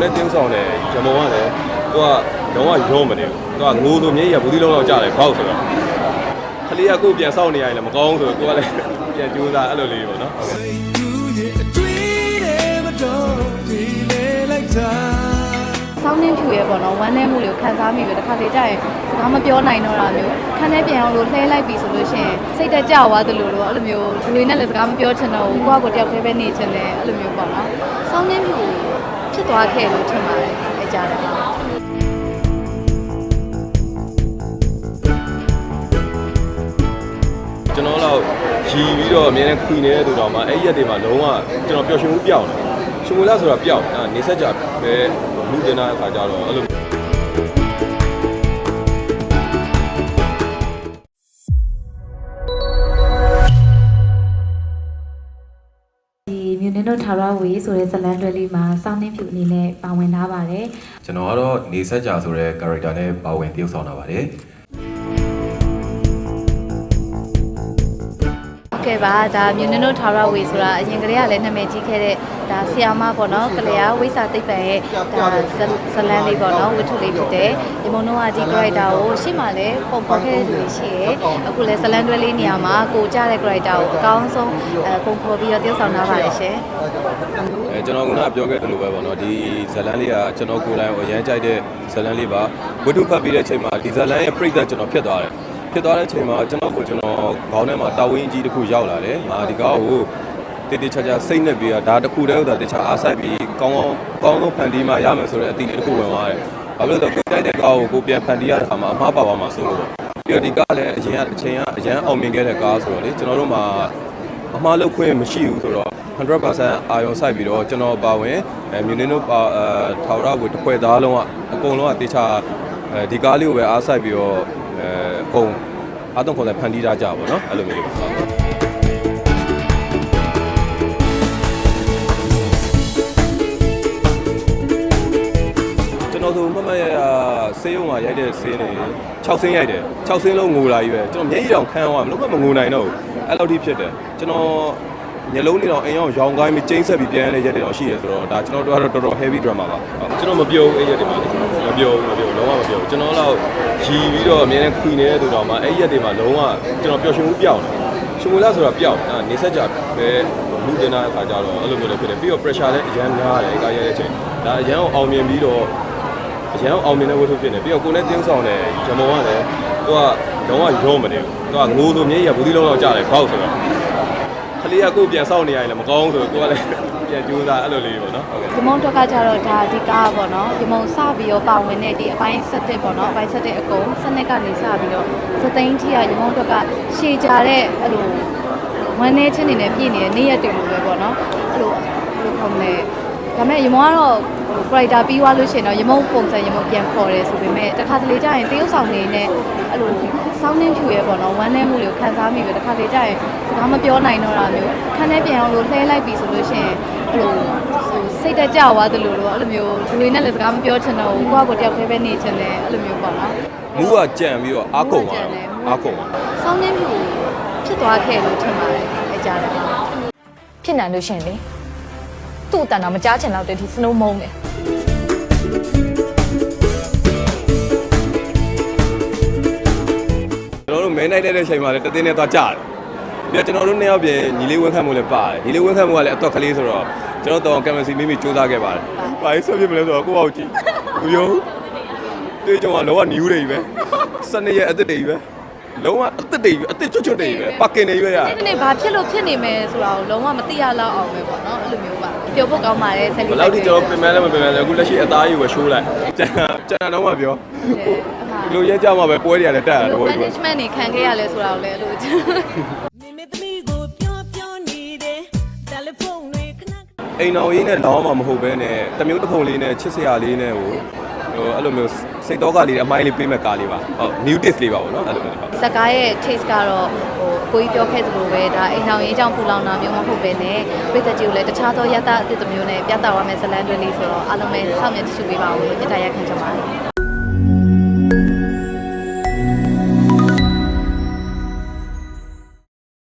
နဲ့တင်းဆောင်တယ်ဂျမောကလည်းသူကတော့ရောမနေဘူးသူကငိုဆိုမျက်ရည်ကဘူးသီးလုံးလောက်ကြတယ်ဘောက်ဆိုတော့ကလေးကကိုယ်ပြန်စောင့်နေရရင်လည်းမကောင်းဆိုတော့ကိုကလည်းပြန်ကြိုးစားအဲ့လိုလေးပေါ့နော်ဟုတ်ကဲ့ဆောင်းနှင်းဖြူရဲပေါ့နော်ဝမ်းနေမှုလေးကိုခံစားမိပြီတစ်ခါလေကြာရင်စကားမပြောနိုင်တော့တာမျိုးခန်းထဲပြန်အောင်လို့လှဲလိုက်ပြီဆိုလို့ရှိရင်စိတ်တက်ကြွသွားသလိုလိုအဲ့လိုမျိုးလူတွေနဲ့လည်းစကားမပြောချင်တော့ဘူးကိုယ့်အကိုတယောက်တည်းပဲနေချင်တယ်အဲ့လိုမျိုးပေါ့နော်ဆောင်းနှင်းဖြူဖြစ် သွားခဲ့လို့ထင်ပါတယ်အဲကြားတယ်ကျွန်တော်တော့ရီပြီးတော့အမြဲတမ်းခွေနေတဲ့သူတော်မှအဲ့ဒီရက်တွေမှာလုံးဝကျွန်တော်ပျော်ရွှင်မှုပျောက်တယ်ရှင်မူလာဆိုတာပျောက်အဲနေဆက်ကြပဲလူတင်တဲ့အခါကျတော့အဲ့လို င်တို့ထာဝရဝေဆိုတဲ့ဇတ်လန်တွဲလေးမှာစောင်းနှင်းဖြူအနေနဲ့ပါဝင်ထားပါတယ်ကျွန်တော်ကတော့နေဆက်ကြာဆိုတဲ့ character နဲ့ပါဝင်တရုပ်ဆောင်တာပါတယ် ဟုတ်ကဲ့ပါဒါမြူနင်တို့ထာဝရဝေဆိုတာအရင်ကတည်းကလည်းနာမည်ကြီးခဲ့တဲ့ဒါဆီယာမပေါ့နော်ကလျာဝိစာသိပ္ပံရဲ့ဒါဇလန်လေးပေါ့နော်ဝတ္ထုလေးဖြစ်တဲ့ဒီမုံနှုံးကဒီ character ကိုရှေ့မှာလည်းပုံဖော်ခဲ့တဲ့လူတွေရှိရယ်အခုလည်းဇလန်တွဲလေးနေရာမှာကိုကြတဲ့ character ကိုအကောင်းဆုံးအဲပုံဖော်ပြီးတော့တည်ဆောင်ထားပါတယ်ရှင်အဲကျွန်တော်ကပြောခဲ့သလိုပဲပေါ့နော်ဒီဇလန်လေးကကျွန်တော်ကိုယ်တိုင်အရန်ကြိုက်တဲ့ဇလန်လေးပါဝတ္ထုဖတ်ပြီးတဲ့အချိန်မှာဒီဇလန်ရဲ့ပြိတ္တကျွန်တော်ဖြစ်သွားတယ် ဖြစ်သွားတဲ့အချိန်မှာကျွန်တော်ကိုကျွန်တော်ခေါင်းထဲမှာတာဝင်းကြီးတစ်ခုရောက်လာတယ်ငါဒီကောက်ကိုတည်တည်ချာချာစိတ်နဲ့ပြီးတော့ဒါတစ်ခုတည်းဥစ္စာတခြားအားဆိုင်ပြီးကောင်းကောင်းကောင်းဆုံးဖန်တီးမှရမယ်ဆိုတဲ့အတိအတစ်ခုဝင်သွားတယ်ဘာလို့လဲဆိုတော့ကိုယ်ကြိုက်တဲ့ကားကိုကိုပြန်ဖန်တီးရတဲ့အခါမှာအမှားပါပါမှာဆိုလို့ပေါ့ပြီးတော့ဒီကားလည်းအရင်ကအချိန်ကအရင်အောင်မြင်ခဲ့တဲ့ကားဆိုတော့လေကျွန်တော်တို့မှာအမှားလုပ်ခွင့်မရှိဘူးဆိုတော့100%အာရုံစိုက်ပြီးတော့ကျွန်တော်ပါဝင်အဲမြူနင်းတို့ပါအဲထောက်ရဝတစ်ခွဲသားလုံးကအကုန်လုံးကတေချာအဲဒီကားလေးကိုပဲအားစိုက်ပြီးတော့အဲ အကုန်အားသုံးခွန်တဲ့ဖန်တီးထားကြပါတော့အဲ့လိုမျိုးလေးပါကျွန်တော်ဆိုမမရဆေးရုံမှာရိုက်တဲ့ဆေးနေ6ဆင်းရိုက်တယ်6ဆင်းလုံးငိုလာကြီးပဲကျွန်တော်မျက်ရည်တောင်ခမ်းသွားမလို့မငိုနိုင်တော့ဘူးအဲ့လိုထိဖြစ်တယ်ကျွန်တော်ညလုံးနေတော့အိမ်အောင်ရောင်ကိုင်းပြီးကျိန်းဆက်ပြီးပြန်ရတဲ့ရက်တွေတော့ရှိရဆိုတော့ဒါကျွန်တော်တို့ကတော့တော်တော် heavy drama ပါကျွန်တော်မပြောဘူးအဲ့ရက်တွေမှာမပြောဘူးမပြောဘူး လုံးဝမပြောဘူးကျွန်တော်တော့ရီပြီးတော့အမြဲတမ်းခွေနေတဲ့သူတော်မှာအဲ့ရက်တွေမှာလုံးဝကျွန်တော်ပျော်ရွှင်မှုပျောက်တယ်ရှင်မူလာဆိုတာပျောက်အဲနေဆက်ကြပဲလူတင်တဲ့အခါကျတော့အဲ့လိုမျိုးလည်းဖြစ်တယ်ပြီးတော့ pressure လည်းအရန်များတယ်အကားရတဲ့အချိန်ဒါအရန်အောင်မြင်ပြီးတော့အရန်အောင်မြင်တဲ့ဝတ္ထုဖြစ်နေပြီးတော့ကိုယ်နဲ့တင်းဆောင်တယ်ဂျမောကလည်းသူကတော့ရောမနေဘူးသူကငိုဆိုမျက်ရည်ကဘူးသီးလုံးလောက်ကြတယ်ဘောက်ဆိုတော့ ကလေးကကိုယ်ပြန်စောင့်နေရရင်လည်းမကောင်းဆိုတော့ကိုကလည်းပြန်ကြိုးစားအဲ့လိုလေးပေါ့နော်ဟုတ်ကဲ့ဒီမုံတော့ကကြတော့ဒါဒီကားပေါ့နော်ဒီမုံစပြီးတော့ပါဝင်တဲ့ဒီအပိုင်းဆက်တဲ့ပေါ့နော်အပိုင်းဆက်တဲ့အကုန်စနစ်ကနေစပြီးတော့စသိန်းကြီးကဒီမုံတော့ကရှည်ကြတဲ့အဲ့လိုဝမ်းနေချင်းနေနဲ့ပြည့်နေတဲ့နေ့ရက်တွေလိုပဲပေါ့နော်အဲ့လိုဘယ်လိုခေါ်မလဲ ဒါပေမဲ့ရမုံကတော့ဟို character ပြီးသွားလို့ရှိရင်တော့ရမုံပုံစံရမုံပြန်ခေါ်တယ်ဆိုပေမဲ့တစ်ခါတလေကြာရင်တရုပ်ဆောင်နေနဲ့အဲ့လိုဆောင်းနှင်းဖြူရဲပေါ့နော်ဝမ်းနေမှုလေးကိုခံစားမိပြီတစ်ခါတလေကြာရင်စကားမပြောနိုင်တော့တာမျိုးခန်းထဲပြန်အောင်လို့လှဲလိုက်ပြီဆိုလို့ရှိရင်အဲ့လိုစိတ်တက်ကြွသွားသလိုလိုအဲ့လိုမျိုးလူတွေနဲ့လည်းစကားမပြောချင်တော့ဘူးကိုယ့်အကိုတယောက်တည်းပဲနေချင်တယ်အဲ့လိုမျိုးပေါ့နော်မူးကကြံပြီးတော့အာကုန်သွားတယ်အာကုန်သွားဆောင်းနှင်းဖြူဖြစ်သွားခဲ့လို့ထင်ပါတယ်အဲကြားတယ်ဖြစ်နိုင်လို့ရှရင်လေ သူ့အတန်တော့မကြားချင်တော့တဲ့ဒီစနိုးမုံတယ်ကျွန်တော်တို့မဲနိုင်တဲ့အချိန်မှာလည်းတသိန်းနဲ့သွားကြတယ်ပြီးတော့ကျွန်တော်တို့နှစ်ယောက်ပြင်ညီလေးဝင်းခတ်မှုလည်းပါတယ်ညီလေးဝင်းခတ်မှုကလည်းအတော့ကလေးဆိုတော့ကျွန်တော်တော့ကင်မရာစီမိမိစူးစမ်းခဲ့ပါတယ်ဘာလို့ဆက်ပြမလဲဆိုတော့ကိုယ့်အောက်ကြည့်မပြောဘူးတေးကြောင်ကလောကနီးဦးတွေကြီးပဲစနေရဲ့အသက်တွေကြီးပဲလုံးဝအသက်တွေကြီးပဲအသက်ချွတ်ချွတ်တွေကြီးပဲပါကင်တွေကြီးပဲရတယ်ဒီနေ့ဘာဖြစ်လို့ဖြစ်နေမယ်ဆိုတာကိုလုံးဝမသိရလောက်အောင်ပဲပေါ့နော်အဲ့လိုမျိုးပါ ပြောဖို့ကောင်းပါတယ်ဆက်ဘလို့ယ်လောက်ထိကျွန်တော်ပြင်မဲလဲမပြင်မဲလဲအခုလက်ရှိအသားကြီးကိုပဲရှိုးလိုက်ကျန်ကျန်တော့မှပြောဒီလိုရဲကြမှာပဲပွဲတွေကလည်းတက်ရတယ်ဘောကြီးပဲ management နေခံခဲ့ရလဲဆိုတာကိုလည်းအဲ့လိုမိမိသမီးကိုပြောပြောနေတယ်တယ်လီဖုန်းတွေခဏခဏအိမ်တော်ကြီးနဲ့လောင်းမှမဟုတ်ဘဲနဲ့တမျိုးတစ်ဖုံလေးနဲ့ချစ်စရာလေးနဲ့ဟိုဟိုအဲ့လိုမျိုးစိတ်တော့ကလေးအမိုင်းလေးပေးမဲ့ကားလေးပါဟုတ် new taste လေးပါဘောနော်အဲ့လိုမျိုးပါဇက်ကားရဲ့ taste ကတော့ဟို ကိုကြီးပြောခဲ့သလိုပဲဒါအိမ်အောင်ရေးကြောင့်ပူလောင်တာမျိုးမဟုတ်ပဲနဲ့ပြည်သက်ကြီးကိုလည်းတခြားသောရတအသစ်တစ်မျိုးနဲ့ပြသသွားမယ်ဇလန်တွဲလေးဆိုတော့အားလုံးပဲစောင့်မျှကြည့်ရှုပေးပါဦးလို့မြတ်တရားခံချင်ပါတယ်